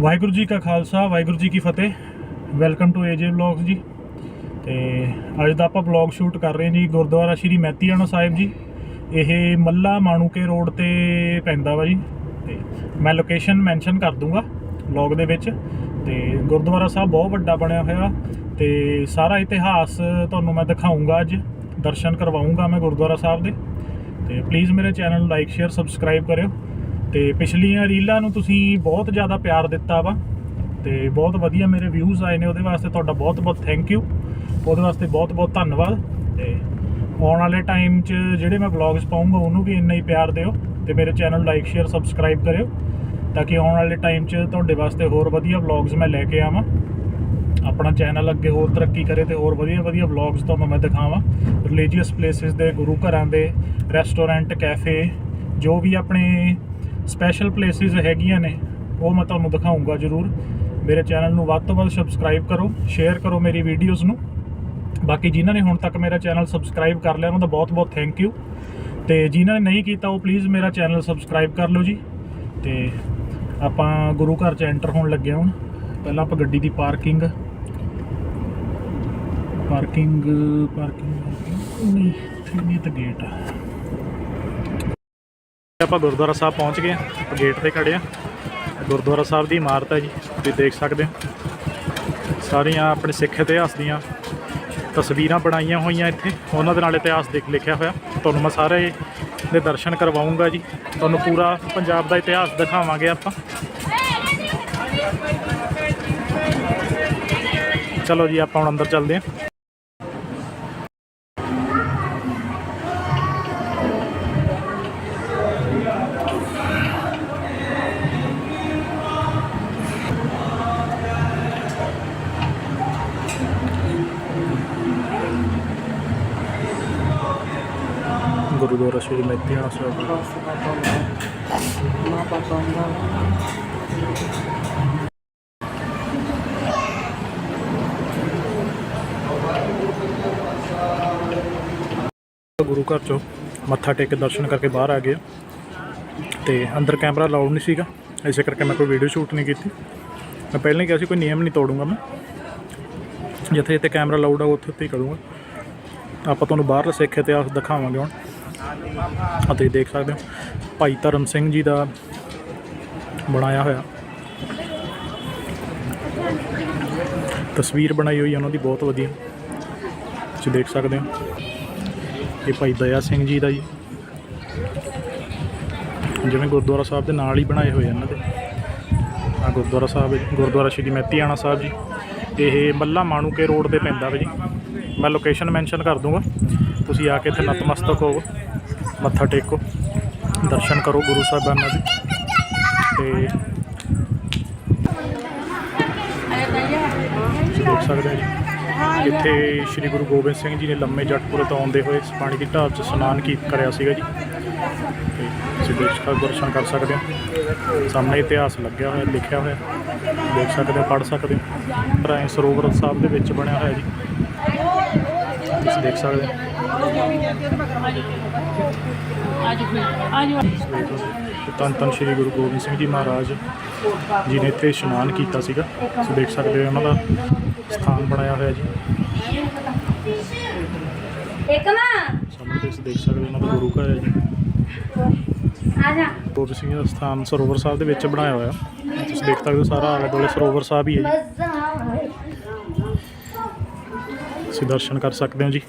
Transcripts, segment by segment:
ਵਾਹਿਗੁਰੂ ਜੀ ਕਾ ਖਾਲਸਾ, ਵਾਹਿਗੁਰੂ ਜੀ ਕੀ ਫਤਿਹ। Welcome to AJ vlogs ਜੀ। ਤੇ ਅੱਜ ਦਾ ਆਪਾਂ ਵਲੌਗ ਸ਼ੂਟ ਕਰ ਰਹੇ ਜੀ ਗੁਰਦੁਆਰਾ ਸ਼੍ਰੀ ਮਹਿਤੀਆਣਾ ਸਾਹਿਬ ਜੀ। ਇਹ ਮੱਲਾ ਮਾਣੂਕੇ ਰੋਡ ਤੇ ਪੈਂਦਾ ਵਾ ਜੀ। ਤੇ ਮੈਂ ਲੋਕੇਸ਼ਨ ਮੈਂਸ਼ਨ ਕਰ ਦੂੰਗਾ ਵਲੌਗ ਦੇ ਵਿੱਚ। ਤੇ ਗੁਰਦੁਆਰਾ ਸਾਹਿਬ ਬਹੁਤ ਵੱਡਾ ਬਣਿਆ ਹੋਇਆ। ਤੇ ਸਾਰਾ ਇਤਿਹਾਸ ਤੁਹਾਨੂੰ ਮੈਂ ਦਿਖਾਉਂਗਾ ਅੱਜ। ਦਰਸ਼ਨ ਕਰਵਾਉਂਗਾ ਮੈਂ ਗੁਰਦੁਆਰਾ ਸਾਹਿਬ ਦੇ। ਤੇ ਪਲੀਜ਼ ਮੇਰੇ ਚੈਨਲ ਨੂੰ ਲਾਈਕ ਸ਼ੇਅਰ ਸਬਸਕ੍ਰਾਈਬ ਕਰਿਓ। ਤੇ ਪਿਛਲੀਆਂ ਰੀਲਾਂ ਨੂੰ ਤੁਸੀਂ ਬਹੁਤ ਜ਼ਿਆਦਾ ਪਿਆਰ ਦਿੱਤਾ ਵਾ ਤੇ ਬਹੁਤ ਵਧੀਆ ਮੇਰੇ ਵਿਊਜ਼ ਆਏ ਨੇ, ਉਹਦੇ ਵਾਸਤੇ ਤੁਹਾਡਾ ਬਹੁਤ ਬਹੁਤ ਥੈਂਕ ਯੂ ਉਹਦੇ ਵਾਸਤੇ ਬਹੁਤ ਬਹੁਤ ਧੰਨਵਾਦ ਤੇ ਆਉਣ ਵਾਲੇ ਟਾਈਮ 'ਚ ਜਿਹੜੇ ਮੈਂ ਵਲੌਗਸ ਪਾਉਂਗਾ ਉਹਨੂੰ ਵੀ ਇੰਨਾ ਹੀ ਪਿਆਰ ਦਿਓ ਤੇ ਮੇਰੇ ਚੈਨਲ ਲਾਈਕ ਸ਼ੇਅਰ ਸਬਸਕ੍ਰਾਈਬ ਕਰਿਓ ਤਾਂ ਕਿ ਆਉਣ ਵਾਲੇ ਟਾਈਮ 'ਚ ਤੁਹਾਡੇ ਵਾਸਤੇ ਹੋਰ ਵਧੀਆ ਵਲੌਗਸ ਮੈਂ ਲੈ ਕੇ ਆਵਾਂ। ਆਪਣਾ ਚੈਨਲ ਅੱਗੇ ਹੋਰ ਤਰੱਕੀ ਕਰੇ ਤੇ ਹੋਰ ਵਧੀਆ ਵਧੀਆ ਵਲੌਗਸ ਤੁਹਾਨੂੰ ਮੈਂ ਦਿਖਾਵਾਂ। ਰਿਲੀਜੀਅਸ ਪਲੇਸਿਸ ਦੇ, ਗੁਰੂ ਘਰਾਂ ਦੇ ਰੈਸਟੋਰੈਂਟ ਕੈਫੇ ਜੋ ਵੀ ਆਪਣੇ ਸਪੈਸ਼ਲ ਪਲੇਸਿਸ ਹੈਗੀਆਂ ਨੇ, ਉਹ ਮੈਂ ਤੁਹਾਨੂੰ ਦਿਖਾਉਂਗਾ ਜ਼ਰੂਰ। ਮੇਰੇ ਚੈਨਲ ਨੂੰ ਵੱਧ ਤੋਂ ਵੱਧ ਸਬਸਕ੍ਰਾਈਬ ਕਰੋ ਸ਼ੇਅਰ ਕਰੋ ਮੇਰੀ ਵੀਡੀਓਜ਼ ਨੂੰ। ਬਾਕੀ ਜਿਨ੍ਹਾਂ ਨੇ ਹੁਣ ਤੱਕ ਮੇਰਾ ਚੈਨਲ ਸਬਸਕ੍ਰਾਈਬ ਕਰ ਲਿਆ, ਉਹਨਾਂ ਦਾ ਬਹੁਤ ਬਹੁਤ ਥੈਂਕ ਯੂ ਤੇ ਜਿਨ੍ਹਾਂ ਨੇ ਨਹੀਂ ਕੀਤਾ, ਉਹ ਪਲੀਜ਼ ਮੇਰਾ ਚੈਨਲ ਸਬਸਕ੍ਰਾਈਬ ਕਰ ਲਓ ਜੀ। ਤੇ ਆਪਾਂ ਗੁਰੂ ਘਰ ਚ ਐਂਟਰ ਹੋਣ ਲੱਗੇ ਹਾਂ ਹੁਣ। ਪਹਿਲਾਂ ਆਪਾਂ ਗੱਡੀ ਦੀ ਪਾਰਕਿੰਗ ਪਾਰਕਿੰਗ ਪਾਰਕਿੰਗ ਨਹੀਂ, ਇੱਥੇ ਨਹੀਂ ਤਾਂ ਗੇਟ ਆ। ਆਪਾਂ ਗੁਰਦੁਆਰਾ ਸਾਹਿਬ ਪਹੁੰਚ ਗਏ ਹਾਂ। ਆਪਾਂ ਗੇਟ ਤੇ ਖੜੇ ਆ ਗੁਰਦੁਆਰਾ ਸਾਹਿਬ ਦੀ ਇਮਾਰਤ ਹੈ ਜੀ, ਤੁਸੀਂ ਦੇਖ ਸਕਦੇ ਹੋ। ਸਾਰੀਆਂ ਆਪਣੇ ਸਿੱਖ ਇਤਿਹਾਸ ਦੀਆਂ ਤਸਵੀਰਾਂ ਬਣਾਈਆਂ ਹੋਈਆਂ ਇੱਥੇ। ਉਹਨਾਂ ਦੇ ਨਾਲ ਇਤਿਹਾਸ ਦੇਖ ਲਿਖਿਆ ਹੋਇਆ। ਤੁਹਾਨੂੰ ਮੈਂ ਸਾਰੇ ਦੇ ਦਰਸ਼ਨ ਕਰਵਾਉਂਗਾ ਜੀ। ਤੁਹਾਨੂੰ ਪੂਰਾ ਪੰਜਾਬ ਦਾ ਇਤਿਹਾਸ ਦਿਖਾਵਾਂਗੇ ਆਪਾਂ। ਚਲੋ ਜੀ, ਆਪਾਂ ਹੁਣ ਅੰਦਰ ਚੱਲਦੇ ਹਾਂ। ਗੁਰਦੁਆਰਾ ਸ਼੍ਰੀ ਮਹਿਤੀਆਣਾ ਸਾਹਿਬ ਗੁਰੂ ਘਰ ਚੋਂ ਮੱਥਾ ਟੇਕ ਕੇ ਦਰਸ਼ਨ ਕਰਕੇ ਬਾਹਰ ਆ ਗਏ। ਤੇ ਅੰਦਰ ਕੈਮਰਾ ਅਲਾਉਡ ਨਹੀਂ ਸੀਗਾ। ਇਸੇ ਕਰਕੇ ਮੈਂ ਕੋਈ ਵੀਡੀਓ ਸ਼ੂਟ ਨਹੀਂ ਕੀਤੀ। ਮੈਂ ਪਹਿਲਾਂ ਹੀ ਕਿਹਾ ਸੀ, ਕੋਈ ਨਿਯਮ ਨਹੀਂ ਤੋੜੂੰਗਾ ਮੈਂ। ਜਿੱਥੇ ਜਿੱਥੇ ਕੈਮਰਾ ਅਲਾਉਡ ਆ, ਉੱਥੇ ਉੱਥੇ ਹੀ ਕਰੂੰਗਾ। ਆਪਾਂ ਤੁਹਾਨੂੰ ਬਾਹਰਲਾ ਸਿੱਖ ਇਤਿਹਾਸ ਦਿਖਾਵਾਂਗੇ ਹੁਣ। ਆ ਤੁਸੀਂ ਦੇਖ ਸਕਦੇ ਹੋ, ਭਾਈ ਧਰਮ ਸਿੰਘ ਜੀ ਦਾ ਬਣਾਇਆ ਹੋਇਆ। ਤਸਵੀਰ ਬਣਾਈ ਹੋਈ ਹੈ, ਉਹਨਾਂ ਦੀ ਬਹੁਤ ਵਧੀਆ। ਤੁਸੀਂ ਦੇਖ ਸਕਦੇ ਹੋ, ਇਹ ਭਾਈ ਦਇਆ ਸਿੰਘ ਜੀ ਦਾ ਜੀ। ਜਿਵੇਂ ਗੁਰਦੁਆਰਾ ਸਾਹਿਬ ਦੇ ਨਾਲ ਹੀ ਬਣਾਏ ਹੋਏ ਇਹਨਾਂ ਦੇ। ਆ ਗੁਰਦੁਆਰਾ ਸਾਹਿਬ ਗੁਰਦੁਆਰਾ ਸ਼੍ਰੀ ਮਹਿਤੀਆਣਾ ਸਾਹਿਬ ਜੀ। ਇਹ ਮੱਲਾ ਮਾਣੂਕੇ ਰੋਡ ਤੇ ਪੈਂਦਾ ਵਾ ਜੀ। ਮੈਂ ਲੋਕੇਸ਼ਨ ਮੈਂਸ਼ਨ ਕਰ ਦੂੰਗਾ। ਤੁਸੀਂ ਆ ਕੇ ਇੱਥੇ ਨਤਮਸਤਕ ਹੋਵੋ। ਮੱਥਾ ਟੇਕੋ। ਦਰਸ਼ਨ ਕਰੋ ਗੁਰੂ ਸਾਹਿਬਾਨਾਂ ਦੇ। ਤੇ ਤੁਸੀਂ ਦੇਖ ਸਕਦੇ ਹੋ ਜੀ। ਇੱਥੇ ਸ੍ਰੀ ਗੁਰੂ ਗੋਬਿੰਦ ਸਿੰਘ ਜੀ ਨੇ ਲੰਮੇ ਜਟਪੁਰੇ ਤੋਂ ਆਉਂਦੇ ਹੋਏ ਇਸ ਪਾਣੀ ਦੀ ਢਾਬ 'ਚ ਇਸ਼ਨਾਨ ਕੀ ਕਰਿਆ ਸੀਗਾ ਜੀ। ਤੇ ਤੁਸੀਂ ਦੇਖ ਸਕਦੇ ਦਰਸ਼ਨ ਕਰ ਸਕਦੇ ਹੋ। ਸਾਹਮਣੇ ਇਤਿਹਾਸ ਲੱਗਿਆ ਹੋਇਆ, ਲਿਖਿਆ ਹੋਇਆ। ਦੇਖ ਸਕਦੇ ਹੋ, ਪੜ੍ਹ ਸਕਦੇ ਹੋ। ਰਾਏ ਸਰੋਵਰ ਸਾਹਿਬ ਦੇ ਵਿੱਚ ਬਣਿਆ ਹੋਇਆ ਜੀ। ਤੁਸੀਂ ਦੇਖ ਸਕਦੇ ਹੋ। ਤੇ ਧੰਨ ਧੰਨ ਸ੍ਰੀ ਗੁਰੂ ਗੋਬਿੰਦ ਸਿੰਘ ਜੀ ਮਹਾਰਾਜ ਜੀ ਨੇ ਇੱਥੇ ਇਸ਼ਨਾਨ ਕੀਤਾ ਸੀਗਾ। ਤੁਸੀਂ ਦੇਖ ਸਕਦੇ ਹੋ ਉਹਨਾਂ ਦਾ ਸਥਾਨ ਬਣਾਇਆ ਹੋਇਆ ਜੀ। ਇੱਕ ਨਾ ਸਾਹਮਣੇ ਤੁਸੀਂ ਦੇਖ ਸਕਦੇ ਹੋ ਉਹਨਾਂ ਦਾ ਗੁਰੂ ਘਰ ਹੈ ਜੀ। ਆ ਜਾ। ਗੋਬਿੰਦ ਸਿੰਘ ਦਾ ਸਥਾਨ ਸਰੋਵਰ ਸਾਹਿਬ ਦੇ ਵਿੱਚ ਬਣਾਇਆ ਹੋਇਆ। ਤੁਸੀਂ ਦੇਖ ਸਕਦੇ ਹੋ ਸਾਰਾ ਆਲੇ ਦੁਆਲੇ ਸਰੋਵਰ ਸਾਹਿਬ ਹੀ ਹੈ ਜੀ। ਤੁਸੀਂ ਦਰਸ਼ਨ ਕਰ ਸਕਦੇ ਹੋ ਜੀ।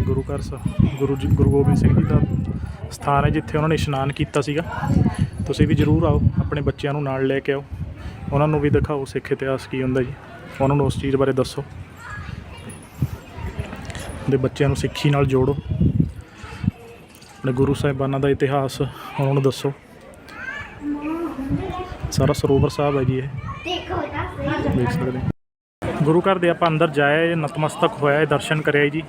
ਗੁਰੂ ਘਰ ਸਾਹਿਬ ਗੁਰੂ ਜੀ ਗੁਰੂ ਗੋਬਿੰਦ ਸਿੰਘ ਜੀ ਦਾ ਸਥਾਨ ਹੈ ਜਿੱਥੇ ਉਹਨਾਂ ਨੇ ਇਸ਼ਨਾਨ ਕੀਤਾ ਸੀਗਾ। ਤੁਸੀਂ ਵੀ ਜ਼ਰੂਰ ਆਓ, ਆਪਣੇ ਬੱਚਿਆਂ ਨੂੰ ਨਾਲ ਲੈ ਕੇ ਆਓ। ਉਹਨਾਂ ਨੂੰ ਵੀ ਦਿਖਾਓ ਸਿੱਖ ਇਤਿਹਾਸ ਕੀ ਹੁੰਦਾ ਜੀ। ਉਹਨਾਂ ਨੂੰ ਉਸ ਚੀਜ਼ ਬਾਰੇ ਦੱਸੋ। ਦੇ ਬੱਚਿਆਂ ਨੂੰ ਸਿੱਖੀ ਨਾਲ ਜੋੜੋ। ਆਪਣੇ ਗੁਰੂ ਸਾਹਿਬਾਨਾਂ ਦਾ ਇਤਿਹਾਸ ਉਹਨਾਂ ਨੂੰ ਦੱਸੋ। ਸਾਰਾ ਸਰੋਵਰ ਸਾਹਿਬ ਹੈ ਜੀ ਇਹ। ਦੇਖ ਸਕਦੇ ਗੁਰੂ ਘਰ ਦੇ ਆਪਾਂ ਅੰਦਰ ਜਾਇਆ ਨਤਮਸਤਕ ਹੋਇਆ ਦਰਸ਼ਨ ਕਰਿਆ ਜੀ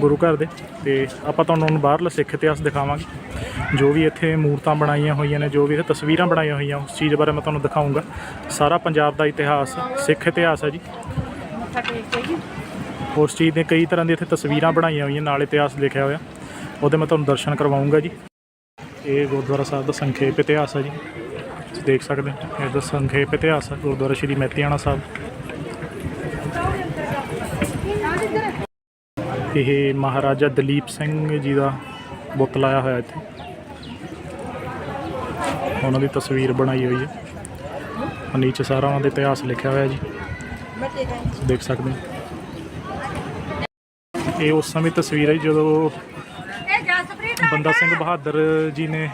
ਗੁਰੂ ਘਰ ਦੇ। ਤੇ ਆਪਾਂ ਤੁਹਾਨੂੰ ਹੁਣ ਬਾਹਰਲਾ ਸਿੱਖ ਇਤਿਹਾਸ ਦਿਖਾਵਾਂਗੇ। ਜੋ ਵੀ ਇੱਥੇ ਮੂਰਤਾਂ ਬਣਾਈਆਂ ਹੋਈਆਂ ਨੇ, ਜੋ ਵੀ ਇਹ ਤਸਵੀਰਾਂ ਬਣਾਈਆਂ ਹੋਈਆਂ, ਉਸ ਚੀਜ਼ ਬਾਰੇ ਮੈਂ ਤੁਹਾਨੂੰ ਦਿਖਾਊਂਗਾ। ਸਾਰਾ ਪੰਜਾਬ ਦਾ ਇਤਿਹਾਸ, ਸਿੱਖ ਇਤਿਹਾਸ ਹੈ ਜੀ। ਉਸ ਚੀਜ਼ ਦੇ ਕਈ ਤਰ੍ਹਾਂ ਦੀ ਇੱਥੇ ਤਸਵੀਰਾਂ ਬਣਾਈਆਂ ਹੋਈਆਂ, ਨਾਲ ਇਤਿਹਾਸ ਲਿਖਿਆ ਹੋਇਆ। ਉਹਦੇ ਮੈਂ ਤੁਹਾਨੂੰ ਦਰਸ਼ਨ ਕਰਵਾਉਂਗਾ ਜੀ। ਇਹ ਗੁਰਦੁਆਰਾ ਸਾਹਿਬ ਦਾ ਸੰਖੇਪ ਇਤਿਹਾਸ ਹੈ ਜੀ। ਤੁਸੀਂ ਦੇਖ ਸਕਦੇ ਹੋ। ਇਹਦਾ ਸੰਖੇਪ ਇਤਿਹਾਸ ਹੈ ਗੁਰਦੁਆਰਾ ਸ਼੍ਰੀ ਮੈਤੀਆਣਾ ਸਾਹਿਬ। ਇਹ ਮਹਾਰਾਜਾ ਦਲੀਪ ਸਿੰਘ ਜੀ ਦਾ ਬੁੱਤ ਲਾਇਆ ਹੋਇਆ ਇੱਥੇ। ਉਹਨਾਂ ਦੀ ਤਸਵੀਰ ਬਣਾਈ ਹੋਈ ਹੈ। ਔਰ ਨੀਚੇ ਸਾਰਾ ਉਹਨਾਂ ਦਾ ਇਤਿਹਾਸ ਲਿਖਿਆ ਹੋਇਆ ਜੀ। ਦੇਖ ਸਕਦੇ ਹੋ। ਇਹ ਉਸ ਸਮੇਂ ਤਸਵੀਰ ਹੈ ਜੀ ਜਦੋਂ ਬੰਦਾ ਸਿੰਘ ਬਹਾਦਰ ਜੀ ਨੇ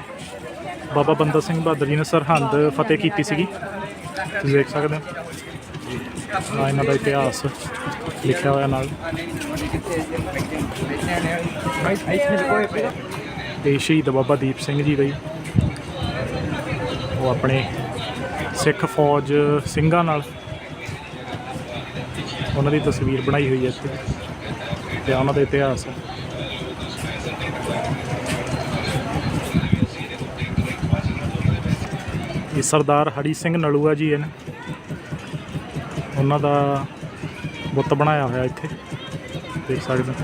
ਬਾਬਾ ਬੰਦਾ ਸਿੰਘ ਬਹਾਦਰ ਜੀ ਨੇ ਸਰਹੰਦ ਫਤਿਹ ਕੀਤੀ ਸੀਗੀ। ਤੁਸੀਂ ਦੇਖ ਸਕਦੇ ਹੋ। ਆ ਇਹਨਾਂ ਦਾ ਇਤਿਹਾਸ ਲਿਖਿਆ ਹੋਇਆ ਨਾਲ। ਇਹ ਸ਼ਹੀਦ ਬਾਬਾ ਦੀਪ ਸਿੰਘ ਜੀ ਦਾ ਜੀ ਉਹ ਆਪਣੇ ਸਿੱਖ ਫੌਜ ਸਿੰਘਾਂ ਨਾਲ ਉਹਨਾਂ ਦੀ ਤਸਵੀਰ ਬਣਾਈ ਹੋਈ ਹੈ ਇੱਥੇ। ਤੇ ਉਹਨਾਂ ਦਾ ਇਤਿਹਾਸ ਹੈ। ਇਹ ਸਰਦਾਰ ਹਰੀ ਸਿੰਘ ਨਲੂਆ ਜੀ ਹਨ ਉਹਨਾਂ ਦਾ ਬੁੱਤ ਬਣਾਇਆ ਹੋਇਆ ਇੱਥੇ। ਦੇਖ ਸਕਦੇ ਹੋ।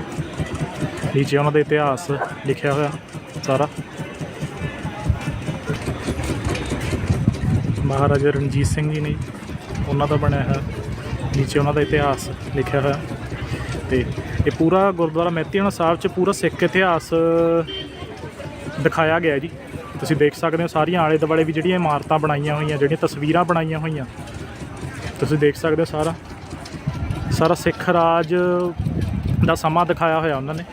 ਨੀਚੇ ਉਹਨਾਂ ਦਾ ਇਤਿਹਾਸ ਲਿਖਿਆ ਹੋਇਆ ਸਾਰਾ। ਮਹਾਰਾਜਾ ਰਣਜੀਤ ਸਿੰਘ ਜੀ ਨੇ ਉਹਨਾਂ ਦਾ ਬਣਿਆ ਹੋਇਆ। ਨੀਚੇ ਉਹਨਾਂ ਦਾ ਇਤਿਹਾਸ ਲਿਖਿਆ ਹੋਇਆ। ਤੇ ਇਹ ਪੂਰਾ ਗੁਰਦੁਆਰਾ ਮਹਿਤੀਆਣਾ ਸਾਹਿਬ 'ਚ ਪੂਰਾ ਸਿੱਖ ਇਤਿਹਾਸ ਦਿਖਾਇਆ ਗਿਆ ਜੀ। ਤੁਸੀਂ ਦੇਖ ਸਕਦੇ ਹੋ ਸਾਰੀਆਂ ਆਲੇ ਦੁਆਲੇ ਵੀ ਜਿਹੜੀਆਂ ਇਮਾਰਤਾਂ ਬਣਾਈਆਂ ਹੋਈਆਂ, ਜਿਹੜੀਆਂ ਤਸਵੀਰਾਂ ਬਣਾਈਆਂ ਹੋਈਆਂ। ਤੁਸੀਂ ਦੇਖ ਸਕਦੇ ਹੋ ਸਾਰਾ ਸਾਰਾ ਸਿੱਖ ਰਾਜ ਦਾ ਸਮਾਂ ਦਿਖਾਇਆ ਹੋਇਆ ਉਹਨਾਂ ਨੇ।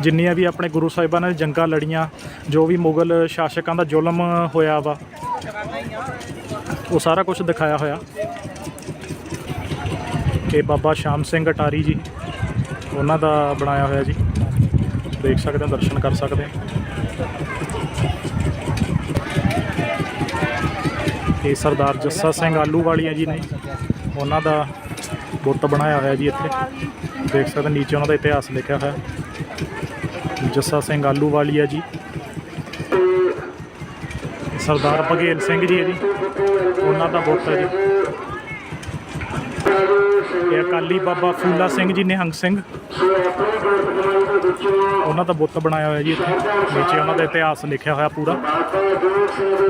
ਜਿੰਨੀਆਂ ਵੀ ਆਪਣੇ ਗੁਰੂ ਸਾਹਿਬਾਨਾਂ ਨੇ ਜੰਗਾਂ ਲੜੀਆਂ, ਜੋ ਵੀ ਮੁਗਲ ਸ਼ਾਸਕਾਂ ਦਾ ਜ਼ੁਲਮ ਹੋਇਆ ਵਾ, ਉਹ ਸਾਰਾ ਕੁਝ ਦਿਖਾਇਆ ਹੋਇਆ। ਇਹ ਬਾਬਾ ਸ਼ਾਮ ਸਿੰਘ ਅਟਾਰੀ ਜੀ, ਉਹਨਾਂ ਦਾ ਬਣਾਇਆ ਹੋਇਆ ਜੀ। ਦੇਖ ਸਕਦੇ ਹੋ, ਦਰਸ਼ਨ ਕਰ ਸਕਦੇ ਹੋ। ਇਹ ਸਰਦਾਰ ਜੱਸਾ ਸਿੰਘ ਆਲੂ ਵਾਲੀਆ ਜੀ ਨੇ ਉਹਨਾਂ ਦਾ ਬੁੱਤ ਬਣਾਇਆ ਹੋਇਆ ਜੀ ਇੱਥੇ। ਦੇਖ ਸਕਦੇ ਨੀਚੇ ਉਹਨਾਂ ਦਾ ਇਤਿਹਾਸ ਲਿਖਿਆ ਹੋਇਆ। ਜੱਸਾ ਸਿੰਘ ਆਲੂ ਵਾਲੀਆ ਜੀ। ਸਰਦਾਰ ਬਘੇਲ ਸਿੰਘ ਜੀ ਹੈ ਜੀ। ਉਹਨਾਂ ਦਾ ਬੁੱਤ ਹੈ ਜੀ। ਇਹ ਅਕਾਲੀ ਬਾਬਾ ਫੂਲਾ ਸਿੰਘ ਜੀ ਨਿਹੰਗ ਸਿੰਘ। ਉਹਨਾਂ ਦਾ ਬੁੱਤ ਬਣਾਇਆ ਹੋਇਆ ਜੀ ਇੱਥੇ। ਨੀਚੇ ਉਹਨਾਂ ਦਾ ਇਤਿਹਾਸ ਲਿਖਿਆ ਹੋਇਆ ਪੂਰਾ।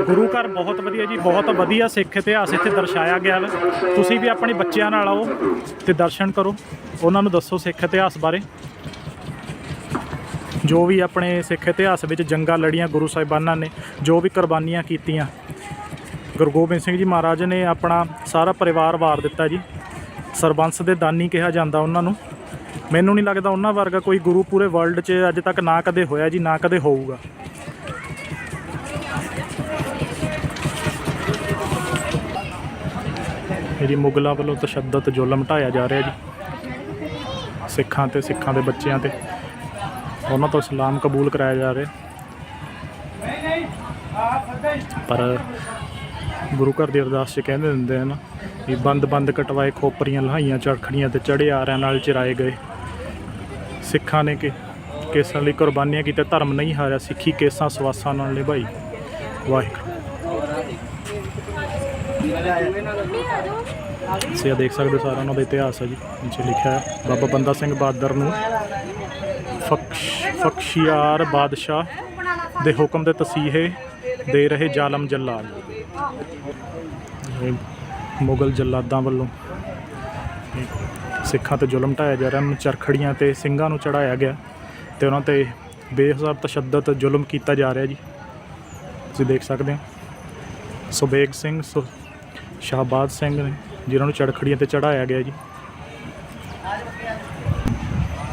ਗੁਰੂ ਘਰ ਬਹੁਤ ਵਧੀਆ ਜੀ, ਬਹੁਤ ਵਧੀਆ ਸਿੱਖ ਇਤਿਹਾਸ ਇੱਥੇ ਦਰਸਾਇਆ ਗਿਆ ਹੈ ਤੁਸੀਂ ਵੀ ਆਪਣੇ ਬੱਚਿਆਂ ਨਾਲ ਆਓ ਤੇ ਦਰਸ਼ਨ ਕਰੋ। ਉਹਨਾਂ ਨੂੰ ਦੱਸੋ ਸਿੱਖ ਇਤਿਹਾਸ ਬਾਰੇ। ਜੋ ਵੀ ਆਪਣੇ ਸਿੱਖ ਇਤਿਹਾਸ ਵਿੱਚ ਜੰਗਾਂ ਲੜੀਆਂ ਗੁਰੂ ਸਾਹਿਬਾਨਾਂ ਨੇ, ਜੋ ਵੀ ਕੁਰਬਾਨੀਆਂ ਕੀਤੀਆਂ। ਗੁਰੂ ਗੋਬਿੰਦ ਸਿੰਘ ਜੀ ਮਹਾਰਾਜ ਨੇ ਆਪਣਾ ਸਾਰਾ ਪਰਿਵਾਰ ਵਾਰ ਦਿੱਤਾ ਜੀ। ਸਰਬੰਸ ਦੇ ਦਾਨੀ ਕਿਹਾ ਜਾਂਦਾ ਉਹਨਾਂ ਨੂੰ। ਮੈਨੂੰ ਨਹੀਂ ਲੱਗਦਾ ਉਹਨਾਂ ਵਰਗਾ ਕੋਈ ਗੁਰੂ ਪੂਰੇ ਵਰਲਡ 'ਚ ਅੱਜ ਤੱਕ ਨਾ ਕਦੇ ਹੋਇਆ ਜੀ, ਨਾ ਕਦੇ ਹੋਊਗਾ। ਇਹ ਜੀ ਮੁਗਲਾਂ ਵੱਲੋਂ ਤਸ਼ੱਦਦ, ਜ਼ੁਲਮ ਢਾਇਆ ਜਾ ਰਿਹਾ ਜੀ। ਸਿੱਖਾਂ ਤੇ, ਸਿੱਖਾਂ ਦੇ ਬੱਚਿਆਂ ਤੇ। ਉਹਨਾਂ ਤੋਂ ਇਸਲਾਮ ਕਬੂਲ ਕਰਾਇਆ ਜਾ ਰਿਹਾ। ਪਰ ਗੁਰੂ ਘਰ ਦੀ ਅਰਦਾਸ 'ਚ ਕਹਿੰਦੇ ਹੁੰਦੇ ਹਨ ਵੀ ਬੰਦ ਬੰਦ ਕਟਵਾਏ, ਖੋਪਰੀਆਂ ਲਹਾਈਆਂ ਚੜਖੜੀਆਂ ਤੇ ਚੜੇ ਆਰਿਆਂ ਨਾਲ ਚਿਰਾਏ ਗਏ। ਸਿੱਖਾਂ ਨੇ ਕਿ ਕੇਸਾਂ ਲਈ ਕੁਰਬਾਨੀਆਂ ਕੀਤੇ ਧਰਮ ਨਹੀਂ ਹਾਰਿਆ, ਸਿੱਖੀ ਕੇਸਾਂ ਸਵਾਸਾਂ ਨਾਲ ਨਿਭਾਈ। ਵਾਹਿਗੁਰੂ। ਤੁਸੀਂ ਦੇਖ ਸਕਦੇ ਹੋ ਸਾਰਾ ਉਹਨਾਂ ਦਾ ਇਤਿਹਾਸ ਹੈ ਜੀ, ਨੀਚੇ ਲਿਖਿਆ ਹੈ। ਬਾਬਾ ਬੰਦਾ ਸਿੰਘ ਬਹਾਦਰ ਨੂੰ ਫਕਸ਼ ਫਕਸ਼ੀਆਰ ਬਾਦਸ਼ਾਹ ਦੇ ਹੁਕਮ ਦੇ ਤਸੀਹੇ ਦੇ ਰਹੇ ਜ਼ਾਲਮ ਜੱਲਾਦ ਮੁਗਲ ਜੱਲਾਦਾਂ ਵੱਲੋਂ ਸਿੱਖਾਂ ਤੇ ਜ਼ੁਲਮ ਢਾਇਆ ਜਾ ਰਿਹਾ। ਨੂੰ ਚਰਖੜੀਆਂ ਤੇ ਸਿੰਘਾਂ ਨੂੰ ਚੜਾਇਆ ਗਿਆ ਤੇ ਉਹਨਾਂ ਤੇ ਬੇਹਿਸਾਬ ਤਸ਼ੱਦਦ, ਜ਼ੁਲਮ ਕੀਤਾ ਜਾ ਰਿਹਾ ਜੀ। ਤੁਸੀਂ ਦੇਖ ਸਕਦੇ ਹੋ। ਸੁਬੇਗ ਸਿੰਘ, ਸੁ- ਸ਼ਾਹਬਾਜ਼ ਸਿੰਘ ਨੇ ਜਿਨ੍ਹਾਂ ਨੂੰ ਚੜਖੜੀਆਂ ਤੇ ਚੜਾਇਆ ਗਿਆ ਜੀ।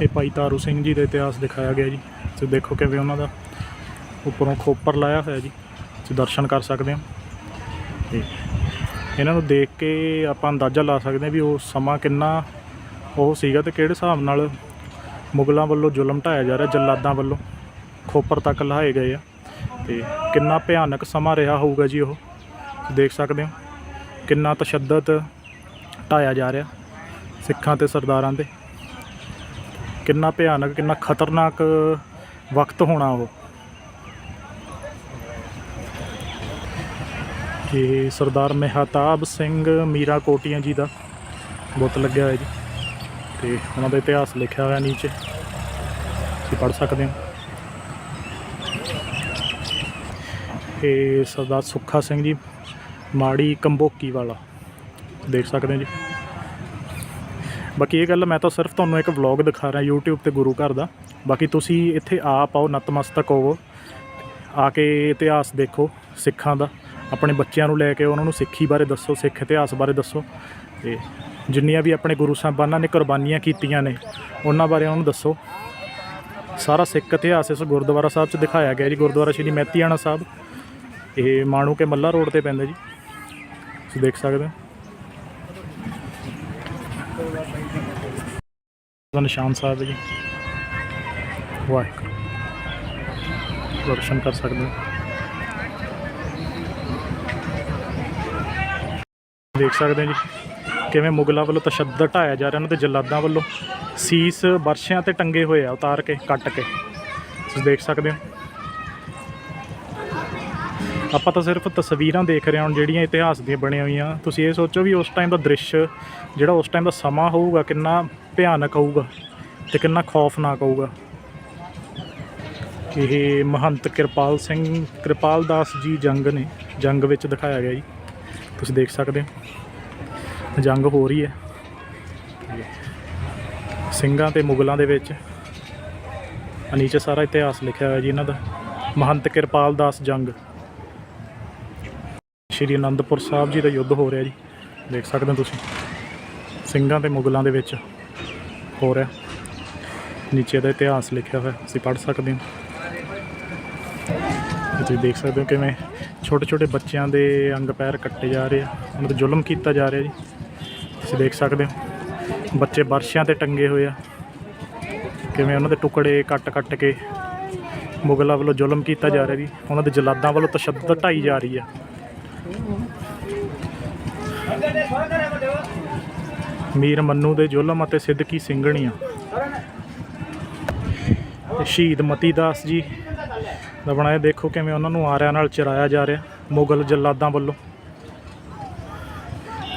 ਇਹ ਭਾਈ ਤਾਰੂ ਸਿੰਘ ਜੀ ਦਾ ਇਤਿਹਾਸ ਦਿਖਾਇਆ ਗਿਆ ਜੀ। ਤੁਸੀਂ ਦੇਖੋ ਕਿਵੇਂ ਉਹਨਾਂ ਦਾ ਉੱਪਰੋਂ ਖੋਪਰ ਲਾਇਆ ਹੋਇਆ ਜੀ। ਤੁਸੀਂ ਦਰਸ਼ਨ ਕਰ ਸਕਦੇ ਹੋ। ਤੇ ਇਹਨਾਂ ਨੂੰ ਦੇਖ ਕੇ ਆਪਾਂ ਅੰਦਾਜ਼ਾ ਲਾ ਸਕਦੇ ਹਾਂ ਵੀ ਉਹ ਸਮਾਂ ਕਿੰਨਾ ਉਹ ਸੀਗਾ ਤੇ ਕਿਹੜੇ ਹਿਸਾਬ ਨਾਲ ਮੁਗਲਾਂ ਵੱਲੋਂ ਜ਼ੁਲਮ ਢਾਇਆ ਜਾ ਰਿਹਾ, ਜੱਲਾਦਾਂ ਵੱਲੋਂ ਖੋਪਰ ਤੱਕ ਲਹਾਏ ਗਏ ਆ। ਤੇ ਕਿੰਨਾ ਭਿਆਨਕ ਸਮਾਂ ਰਿਹਾ ਹੋਊਗਾ ਜੀ ਉਹ, ਦੇਖ ਸਕਦੇ ਹੋ। ਕਿੰਨਾ ਤਸ਼ੱਦਦ ਢਾਇਆ ਜਾ ਰਿਹਾ ਸਿੱਖਾਂ ਤੇ ਸਰਦਾਰਾਂ ਤੇ। ਕਿੰਨਾ ਭਿਆਨਕ, ਕਿੰਨਾ ਖਤਰਨਾਕ ਵਕਤ ਹੋਣਾ ਉਹ। ਇਹ ਸਰਦਾਰ ਮਹਿਤਾਬ ਸਿੰਘ ਮੀਰਾ ਕੋਟੀਆਂ ਜੀ ਦਾ ਬੁੱਤ ਲੱਗਿਆ ਹੋਇਆ ਜੀ। ਤੇ ਉਹਨਾਂ ਦਾ ਇਤਿਹਾਸ ਲਿਖਿਆ ਹੋਇਆ ਨੀਚੇ। ਤੁਸੀਂ ਪੜ੍ਹ ਸਕਦੇ ਹੋ। ਇਹ ਸਰਦਾਰ ਸੁੱਖਾ ਸਿੰਘ ਜੀ, ਮਾੜੀ ਕੰਬੋਕੀ ਵਾਲਾ। ਦੇਖ ਸਕਦੇ ਹੋ ਜੀ। ਬਾਕੀ ਇਹ ਗੱਲ ਮੈਂ ਤਾਂ ਸਿਰਫ ਤੁਹਾਨੂੰ ਇੱਕ ਵਲੌਗ ਦਿਖਾ ਰਿਹਾ YouTube ਤੇ ਗੁਰੂ ਘਰ ਦਾ। ਬਾਕੀ ਤੁਸੀਂ ਇੱਥੇ ਆ ਪਾਓ ਨਤਮਸਤਕ ਹੋਵੋ। ਆ ਕੇ ਇਤਿਹਾਸ ਦੇਖੋ ਸਿੱਖਾਂ ਦਾ। ਆਪਣੇ ਬੱਚਿਆਂ ਨੂੰ ਲੈ ਕੇ ਉਹਨਾਂ ਨੂੰ ਸਿੱਖੀ ਬਾਰੇ ਦੱਸੋ, ਸਿੱਖ ਇਤਿਹਾਸ ਬਾਰੇ ਦੱਸੋ। ਤੇ ਜਿੰਨੀਆਂ ਵੀ ਆਪਣੇ ਗੁਰੂ ਸਾਹਿਬਾਨਾਂ ਨੇ ਕੁਰਬਾਨੀਆਂ ਕੀਤੀਆਂ ਨੇ, ਉਹਨਾਂ ਬਾਰੇ ਉਹਨਾਂ ਨੂੰ ਦੱਸੋ। ਸਾਰਾ ਸਿੱਖ ਇਤਿਹਾਸ ਇਸ ਗੁਰਦੁਆਰਾ ਸਾਹਿਬ 'ਚ ਦਿਖਾਇਆ ਗਿਆ ਜੀ, ਗੁਰਦੁਆਰਾ ਸ਼੍ਰੀ ਮਹਿਤੀਆਣਾ ਸਾਹਿਬ। ਇਹ ਮਾਣੂ ਕੇ ਮੱਲਾ ਰੋਡ ਤੇ ਪੈਂਦਾ ਜੀ। ਤੁਸੀਂ ਦੇਖ ਸਕਦੇ ਹੋ। ਦਾ ਨਿਸ਼ਾਨ ਸਾਹਿਬ ਜੀ। ਵਾਹਿਗੁਰੂ। ਦਰਸ਼ਨ ਕਰ ਸਕਦੇ ਹੋ। ਦੇਖ ਸਕਦੇ ਹੋ ਜੀ, ਕਿਵੇਂ ਮੁਗਲਾਂ ਵੱਲੋਂ ਤਸ਼ੱਦਦ ਢਾਇਆ ਜਾ ਰਿਹਾ, ਉਹਨਾਂ ਤੇ ਜਲਾਦਾਂ ਵੱਲੋਂ ਸੀਸ ਵਰਸ਼ਿਆਂ ਤੇ ਟੰਗੇ ਹੋਏ ਆ, ਉਤਾਰ ਕੇ, ਕੱਟ ਕੇ। ਤੁਸੀਂ ਦੇਖ ਸਕਦੇ ਹੋ। ਆਪਾਂ ਤਾਂ ਸਿਰਫ ਤਸਵੀਰਾਂ ਦੇਖ ਰਹੇ ਹਾਂ, ਹੁਣ ਜਿਹੜੀਆਂ ਇਤਿਹਾਸ ਦੀਆਂ ਬਣੀਆਂ ਹੋਈਆਂ। ਤੁਸੀਂ ਇਹ ਸੋਚੋ ਵੀ ਉਸ ਟਾਈਮ ਦਾ ਦ੍ਰਿਸ਼, ਜਿਹੜਾ ਉਸ ਟਾਈਮ ਦਾ ਸਮਾਂ ਹੋਊਗਾ, ਕਿੰਨਾ ਭਿਆਨਕ ਹੋਊਗਾ ਤੇ ਕਿੰਨਾ ਖੌਫਨਾਕ ਹੋਊਗਾ। ਇਹ ਮਹੰਤ ਕਿਰਪਾਲ ਸਿੰਘ, ਕਿਰਪਾਲ ਦਾਸ ਜੀ ਜੰਗ ਨੇ, ਜੰਗ ਵਿੱਚ ਦਿਖਾਇਆ ਗਿਆ ਜੀ। ਤੁਸੀਂ ਦੇਖ ਸਕਦੇ ਹੋ। ਜੰਗ ਹੋ ਰਹੀ ਹੈ। ਸਿੰਘਾਂ ਤੇ ਮੁਗਲਾਂ ਦੇ ਵਿੱਚ ਨੀਚੇ ਸਾਰਾ ਇਤਿਹਾਸ ਲਿਖਿਆ ਹੋਇਆ ਜੀ ਇਹਨਾਂ ਦਾ। ਮਹੰਤ ਕਿਰਪਾਲ ਦਾਸ ਜੰਗ। ਸ਼੍ਰੀ ਅਨੰਦਪੁਰ ਸਾਹਿਬ ਜੀ ਦਾ ਯੁੱਧ ਹੋ ਰਿਹਾ ਜੀ। ਦੇਖ ਸਕਦੇ ਹੋ ਤੁਸੀਂ। ਸਿੰਘਾਂ ਤੇ ਮੁਗਲਾਂ ਦੇ ਵਿੱਚ ਹੋ ਰਿਹਾ। ਨੀਚੇ ਦਾ ਇਤਿਹਾਸ ਲਿਖਿਆ ਹੋਇਆ। ਤੁਸੀਂ ਪੜ੍ਹ ਸਕਦੇ ਹੋ। ਤੁਸੀਂ ਦੇਖ ਸਕਦੇ ਹੋ ਕਿਵੇਂ ਛੋਟੇ ਛੋਟੇ ਬੱਚਿਆਂ ਦੇ ਅੰਗ ਪੈਰ ਕੱਟੇ ਜਾ ਰਹੇ ਆ। ਉਹਨਾਂ ਤੇ ਜ਼ੁਲਮ ਕੀਤਾ ਜਾ ਰਿਹਾ ਜੀ। ਤੁਸੀਂ ਦੇਖ ਸਕਦੇ ਹੋ। ਬੱਚੇ ਬਰਸ਼ਿਆਂ ਤੇ ਟੰਗੇ ਹੋਏ ਆ। ਕਿਵੇਂ ਉਹਨਾਂ ਦੇ ਟੁਕੜੇ ਕੱਟ ਕੱਟ ਕੇ ਮੁਗਲਾਂ ਵੱਲੋਂ ਜ਼ੁਲਮ ਕੀਤਾ ਜਾ ਰਿਹਾ ਜੀ। ਉਹਨਾਂ ਦੇ ਜਲਾਦਾਂ ਵੱਲੋਂ ਤਸ਼ੱਦਦ ਢਾਈ ਜਾ ਰਹੀ ਆ। ਮੀਰ ਮੰਨੂ ਦੇ ਜ਼ੁਲਮ ਅਤੇ ਸਿੱਧਕੀ ਸਿੰਘਣੀਆਂ ਸ਼ਹੀਦ ਮਤੀ ਦਾਸ ਜੀ ਦਾ ਬਣਾਇਆ। ਦੇਖੋ ਕਿਵੇਂ ਉਹਨਾਂ ਨੂੰ ਆਰਿਆਂ ਨਾਲ ਚਰਾਇਆ ਜਾ ਰਿਹਾ ਮੁਗਲ ਜਲਾਦਾਂ ਵੱਲੋਂ।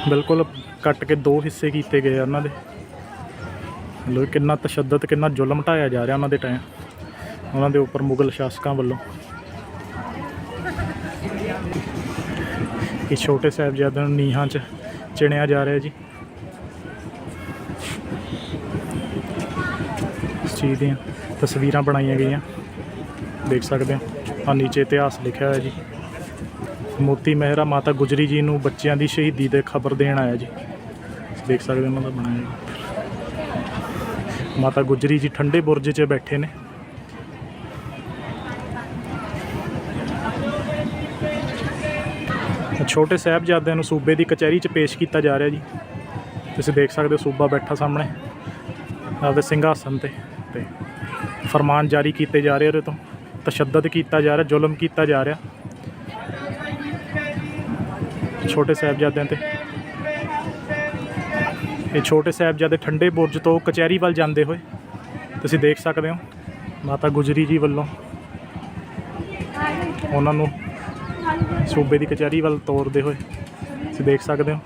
ਬਿਲਕੁਲ ਕੱਟ ਕੇ ਦੋ ਹਿੱਸੇ ਕੀਤੇ ਗਏ ਆ ਉਹਨਾਂ ਦੇ। ਮਤਲਬ ਕਿੰਨਾ ਤਸ਼ੱਦਦ, ਕਿੰਨਾ ਜ਼ੁਲਮ ਢਾਇਆ ਜਾ ਰਿਹਾ ਉਹਨਾਂ ਦੇ ਟਾਈਮ ਉਹਨਾਂ ਦੇ ਉੱਪਰ ਮੁਗਲ ਸ਼ਾਸਕਾਂ ਵੱਲੋਂ। ਇਹ ਛੋਟੇ ਸਾਹਿਬਜ਼ਾਦਿਆਂ ਨੂੰ ਨੀਹਾਂ 'ਚ ਚਿਣਿਆ ਜਾ ਰਿਹਾ ਜੀ। ਇਸ ਚੀਜ਼ ਦੀਆਂ ਤਸਵੀਰਾਂ ਬਣਾਈਆਂ ਗਈਆਂ। ਦੇਖ ਸਕਦੇ ਹੋ। ਆ ਨੀਚੇ ਇਤਿਹਾਸ ਲਿਖਿਆ ਹੋਇਆ ਜੀ। ਮੋਤੀ ਮਹਿਰਾ ਮਾਤਾ ਗੁਜਰੀ ਜੀ ਨੂੰ ਬੱਚਿਆਂ ਦੀ ਸ਼ਹੀਦੀ ਦੇ ਖਬਰ ਦੇਣ ਆਇਆ ਜੀ। ਦੇਖ ਸਕਦੇ ਹੋ ਉਹਨਾਂ ਦਾ ਬਣਾਇਆ ਮਾਤਾ ਗੁਜਰੀ ਜੀ ਠੰਡੇ ਬੁਰਜ 'ਚ ਬੈਠੇ ਨੇ। ਛੋਟੇ ਸਾਹਿਬਜ਼ਾਦਿਆਂ ਨੂੰ ਸੂਬੇ ਦੀ ਕਚਹਿਰੀ 'ਚ ਪੇਸ਼ ਕੀਤਾ ਜਾ ਰਿਹਾ ਜੀ। ਤੁਸੀਂ ਦੇਖ ਸਕਦੇ ਹੋ ਸੂਬਾ ਬੈਠਾ ਸਾਹਮਣੇ। ਆਪਦੇ ਸਿੰਘਾਸਨ ਤੇ ਤੇ ਫਰਮਾਨ ਜਾਰੀ ਕੀਤੇ ਜਾ ਰਹੇ ਉਹਦੇ ਤੋਂ। ਤਸ਼ੱਦਦ ਕੀਤਾ ਜਾ ਰਿਹਾ, ਜ਼ੁਲਮ ਕੀਤਾ ਜਾ ਰਿਹਾ। ਛੋਟੇ ਸਾਹਿਬਜ਼ਾਦਿਆਂ ਤੇ। ਇਹ ਛੋਟੇ ਸਾਹਿਬਜ਼ਾਦੇ ਠੰਡੇ ਬੁਰਜ ਤੋਂ ਕਚਹਿਰੀ ਵੱਲ ਜਾਂਦੇ ਹੋਏ। ਤੁਸੀਂ ਦੇਖ ਸਕਦੇ ਹੋ, ਮਾਤਾ ਗੁਜਰੀ ਜੀ ਵੱਲੋਂ ਉਹਨਾਂ ਨੂੰ ਸੂਬੇ ਦੀ ਕਚਹਿਰੀ ਵੱਲ ਤੋਰਦੇ ਹੋਏ। ਤੁਸੀਂ ਦੇਖ ਸਕਦੇ ਹੋ।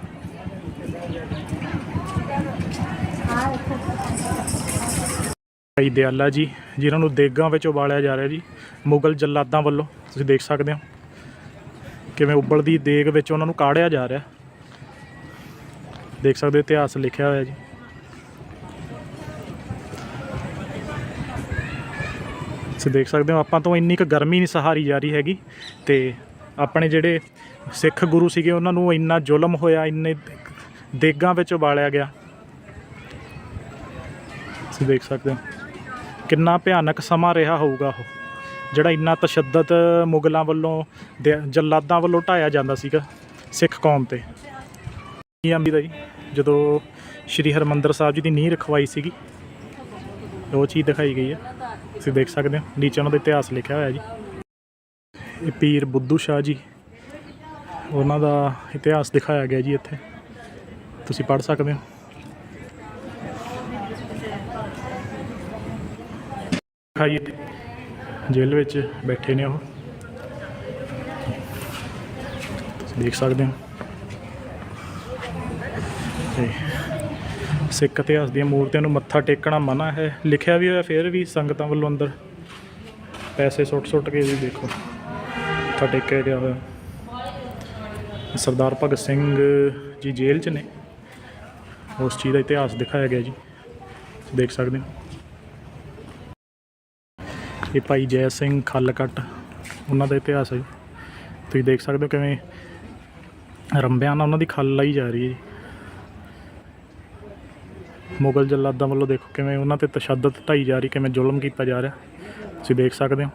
ਭਾਈ ਦਿਆਲਾ ਜੀ, ਜਿਨ੍ਹਾਂ ਨੂੰ ਦੇਗਾਂ ਵਿੱਚ ਉਬਾਲਿਆ ਜਾ ਰਿਹਾ ਜੀ, ਮੁਗਲ ਜੱਲਾਦਾਂ ਵੱਲੋਂ, ਤੁਸੀਂ ਦੇਖ ਸਕਦੇ ਹੋ ਕਿਵੇਂ ਉਬਲਦੀ ਦੇਗ ਵਿੱਚ ਉਹਨਾਂ ਨੂੰ ਕਾੜਿਆ ਜਾ ਰਿਹਾ। ਦੇਖ ਸਕਦੇ ਹੋ ਇਤਿਹਾਸ ਲਿਖਿਆ ਹੋਇਆ ਜੀ। ਤੁਸੀਂ ਦੇਖ ਸਕਦੇ ਹੋ ਆਪਾਂ ਤੋਂ ਇੰਨੀ ਕੁ ਗਰਮੀ ਨਹੀਂ ਸਹਾਰੀ ਜਾ ਰਹੀ ਹੈਗੀ ਤੇ ਆਪਣੇ ਜਿਹੜੇ ਸਿੱਖ ਗੁਰੂ ਸੀਗੇ ਉਹਨਾਂ ਨੂੰ ਇੰਨਾ ਜ਼ੁਲਮ ਹੋਇਆ, ਇੰਨੇ ਦੇਗਾਂ ਵਿੱਚ ਉਬਾਲਿਆ ਗਿਆ। ਤੁਸੀਂ ਦੇਖ ਸਕਦੇ ਹੋ। ਕਿੰਨਾ ਭਿਆਨਕ ਸਮਾਂ ਰਿਹਾ ਹੋਊਗਾ ਉਹ? ਜਿਹੜਾ ਇੰਨਾ ਤਸ਼ੱਦਦ ਮੁਗਲਾਂ ਵੱਲੋਂ ਦੇ- ਜੱਲਾਦਾਂ ਵੱਲੋਂ ਢਾਇਆ ਜਾਂਦਾ ਸੀਗਾ ਸਿੱਖ ਕੌਮ ਤੇ। ਕੀ ਆਂਦੀ ਦਾ ਜੀ? ਜਦੋਂ ਸ਼੍ਰੀ ਹਰਮੰਦਰ ਸਾਹਿਬ ਜੀ ਦੀ ਨੀਂਹ ਰਖਵਾਈ ਸੀਗੀ, ਉਹ ਚੀਜ਼ ਦਿਖਾਈ ਗਈ ਹੈ। ਤੁਸੀਂ ਦੇਖ ਸਕਦੇ ਹੋ, ਨੀਚੇ ਉਹਨਾਂ ਦਾ ਇਤਿਹਾਸ ਲਿਖਿਆ ਹੋਇਆ ਜੀ। ਇਹ ਪੀਰ ਬੁੱਧੂ ਸ਼ਾਹ ਜੀ, ਉਹਨਾਂ ਦਾ ਇਤਿਹਾਸ ਦਿਖਾਇਆ ਗਿਆ ਜੀ ਇੱਥੇ। ਤੁਸੀਂ ਪੜ੍ਹ ਸਕਦੇ ਹੋ। ਖਾਈ ਜੇਲ੍ਹ ਵਿੱਚ ਬੈਠੇ ਨੇ ਉਹ। ਦੇਖ ਸਕਦੇ ਹੋ। ਤੇ ਸਿੱਖ ਇਤਿਹਾਸ ਦੀਆਂ ਮੂਰਤੀਆਂ ਨੂੰ ਮੱਥਾ ਟੇਕਣਾ ਮਨਾ ਹੈ। ਲਿਖਿਆ ਵੀ ਹੋਇਆ ਫਿਰ ਵੀ ਸੰਗਤਾਂ ਵੱਲੋਂ ਅੰਦਰ। ਪੈਸੇ ਸੁੱਟ ਸੁੱਟ ਕੇ ਵੀ ਦੇਖੋ, ਮੱਥਾ ਟੇਕਿਆ ਗਿਆ ਹੋਇਆ। ਸਰਦਾਰ ਭਗਤ ਸਿੰਘ ਜੀ ਜੇਲ੍ਹ 'ਚ ਨੇ। ਉਸ ਚੀਜ਼ ਦਾ ਇਤਿਹਾਸ ਦਿਖਾਇਆ ਗਿਆ ਜੀ। ਦੇਖ ਸਕਦੇ ਹੋ। ਇਹ ਭਾਈ ਜੈ ਸਿੰਘ ਖੱਲਕੱਟ, ਉਹਨਾਂ ਦਾ ਇਤਿਹਾਸ ਹੈ ਜੀ। ਤੁਸੀਂ ਦੇਖ ਸਕਦੇ ਹੋ ਕਿਵੇਂ ਰੰਬਿਆਂ ਨਾਲ ਉਹਨਾਂ ਦੀ ਖੱਲ ਲਾਈ ਜਾ ਰਹੀ ਹੈ ਜੀ। ਮੁਗਲ ਜਲਾਦਾਂ ਵੱਲੋਂ ਦੇਖੋ ਕਿਵੇਂ ਉਹਨਾਂ ਤੇ ਤਸ਼ੱਦਦ ਢਾਈ ਜਾ ਰਹੀ, ਕਿਵੇਂ ਜ਼ੁਲਮ ਕੀਤਾ ਜਾ ਰਿਹਾ। ਤੁਸੀਂ ਦੇਖ ਸਕਦੇ ਹੋ।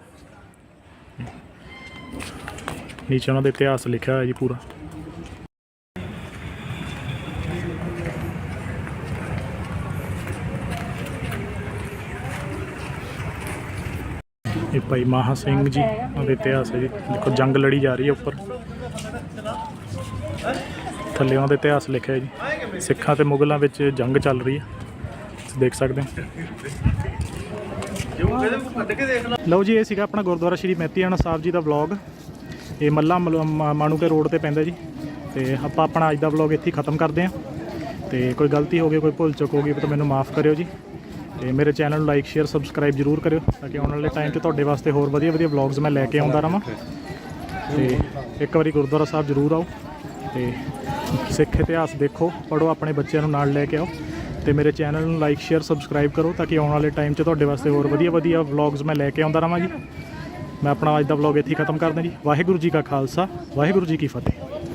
ਨੀਚੇ ਉਹਨਾਂ ਦਾ ਇਤਿਹਾਸ ਲਿਖਿਆ ਹੋਇਆ ਜੀ ਪੂਰਾ। ਇਹ ਭਾਈ ਮਹਾ ਸਿੰਘ ਜੀ, ਉਹਦੇ ਇਤਿਹਾਸ ਹੈ ਜੀ। ਦੇਖੋ, ਜੰਗ ਲੜੀ ਜਾ ਰਹੀ ਹੈ ਉੱਪਰ। ਥੱਲੇ ਉਹਦੇ ਇਤਿਹਾਸ ਲਿਖਿਆ ਜੀ। ਸਿੱਖਾਂ ਤੇ ਮੁਗਲਾਂ ਵਿੱਚ ਜੰਗ ਚੱਲ ਰਹੀ ਹੈ। ਤੁਸੀਂ ਦੇਖ ਸਕਦੇ ਹੋ। ਲਓ ਜੀ, ਇਹ ਸੀਗਾ ਆਪਣਾ ਗੁਰਦੁਆਰਾ ਸ਼੍ਰੀ ਮਹਿਤੀਆਣਾ ਸਾਹਿਬ ਜੀ ਦਾ ਵਲੌਗ। ਇਹ ਮੱਲਾ ਮਲ- ਮਾ- ਮਾਣੂਕੇ ਰੋਡ ਤੇ ਪੈਂਦਾ ਜੀ। ਤੇ ਆਪਾਂ ਆਪਣਾ ਅੱਜ ਦਾ ਵਲੌਗ ਇੱਥੇ ਖਤਮ ਕਰਦੇ ਹਾਂ। ਤੇ ਕੋਈ ਗਲਤੀ ਹੋ ਗਈ, ਕੋਈ ਭੁੱਲ ਚੁੱਕ ਹੋ ਗਈ, ਤਾਂ ਮੈਨੂੰ ਮਾਫ ਕਰਿਓ ਜੀ। ਤੇ ਮੇਰੇ ਚੈਨਲ ਨੂੰ ਲਾਈਕ ਸ਼ੇਅਰ ਸਬਸਕ੍ਰਾਈਬ ਜਰੂਰ ਕਰਿਓ ਤਾਂ ਕਿ ਆਉਣ ਵਾਲੇ ਟਾਈਮ 'ਚ ਤੁਹਾਡੇ ਵਾਸਤੇ ਹੋਰ ਵਧੀਆ ਵਧੀਆ ਵਲੌਗਸ ਮੈਂ ਲੈ ਕੇ ਆਉਂਦਾ ਰਹਾਂ। ਤੇ ਇੱਕ ਵਾਰੀ ਗੁਰਦੁਆਰਾ ਸਾਹਿਬ ਜਰੂਰ ਆਓ ਤੇ ਸਿੱਖ ਇਤਿਹਾਸ ਦੇਖੋ ਪੜੋ ਆਪਣੇ ਬੱਚਿਆਂ ਨੂੰ ਨਾਲ ਲੈ ਕੇ ਆਓ ਤੇ ਮੇਰੇ ਚੈਨਲ ਨੂੰ ਲਾਈਕ ਸ਼ੇਅਰ ਸਬਸਕ੍ਰਾਈਬ ਕਰੋ ਤਾਂ ਕਿ ਆਉਣ ਵਾਲੇ ਟਾਈਮ 'ਚ ਤੁਹਾਡੇ ਵਾਸਤੇ ਹੋਰ ਵਧੀਆ ਵਧੀਆ ਵਲੌਗਸ ਮੈਂ ਲੈ ਕੇ ਆਉਂਦਾ ਰਹਾਂ ਜੀ। ਮੈਂ ਆਪਣਾ ਅੱਜ ਦਾ ਵਲੌਗ ਇੱਥੇ ਹੀ ਖਤਮ ਕਰਦਾ ਜੀ। ਵਾਹਿਗੁਰੂ ਜੀ ਕਾ ਖਾਲਸਾ, ਵਾਹਿਗੁਰੂ ਜੀ ਕੀ ਫਤਿਹ।